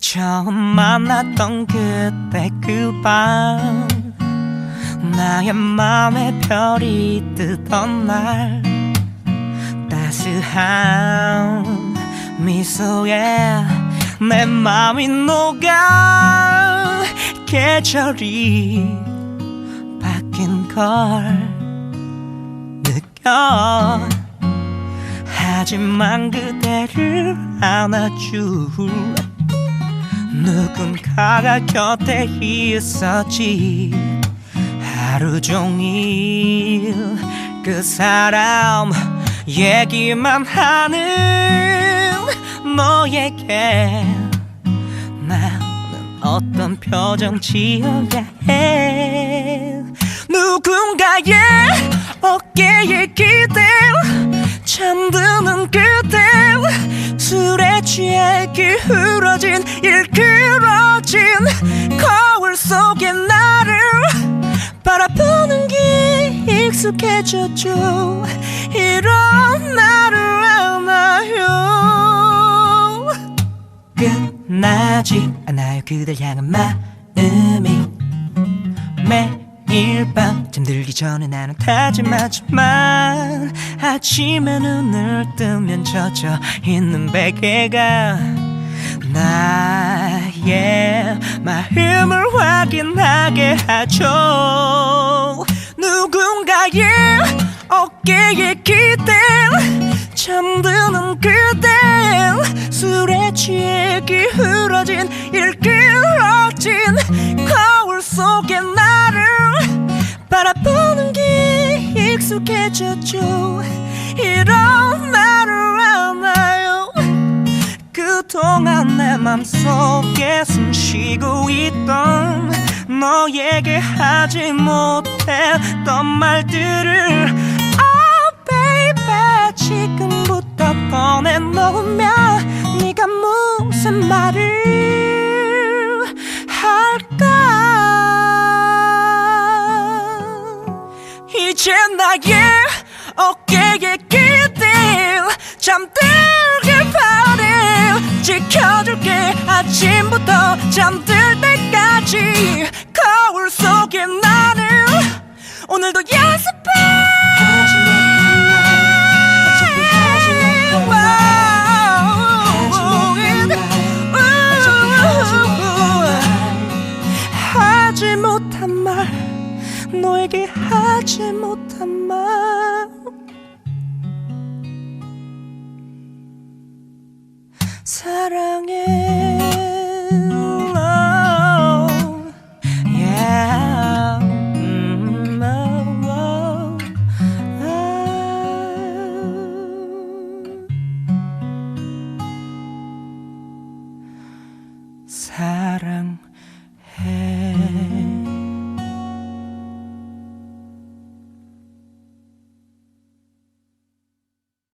처음 만났던 그때 그 밤 나의 맘에 별이 뜨던 날 따스한 미소에 내 맘이 녹아 계절이 바뀐 걸 느껴 하지만 그대를 안아줄 누군가가 곁에 있었지. 하루 종일 그 사람 얘기만 하는 너에게. 나는 어떤 표정 지어야 해? 누군가의 어깨에 기 기울어진 일그러진 거울 속에 나를 바라보는 게 익숙해졌죠. 이런 나를 안아요. 끝나지 않아요. 그댈 향한 마음이. 매일 밤 잠들기 전에 나는 다짐하지만 아침에 눈을 뜨면 젖어 있는 베개가 나의 마음을 확인하게 하죠. 누군가의 어깨에 기대 잠드는 그대 술에 취해 기울어진 일그러진 거울 속에 나를 바라보는 게 익숙해졌죠. 이런 나를 그동안 내 맘속에 숨 쉬고 있던 너에게 하지 못했던 말들을 Oh baby 지금부터 꺼내 놓으면 네가 무슨 말을 할까? 이제 나의 어깨에 기대 바래 지켜줄게 아침부터 잠들 때까지 거울 속에 나는 오늘도 연습해. 하지 못한 말 너에게 하지 못한 말 사랑해 사랑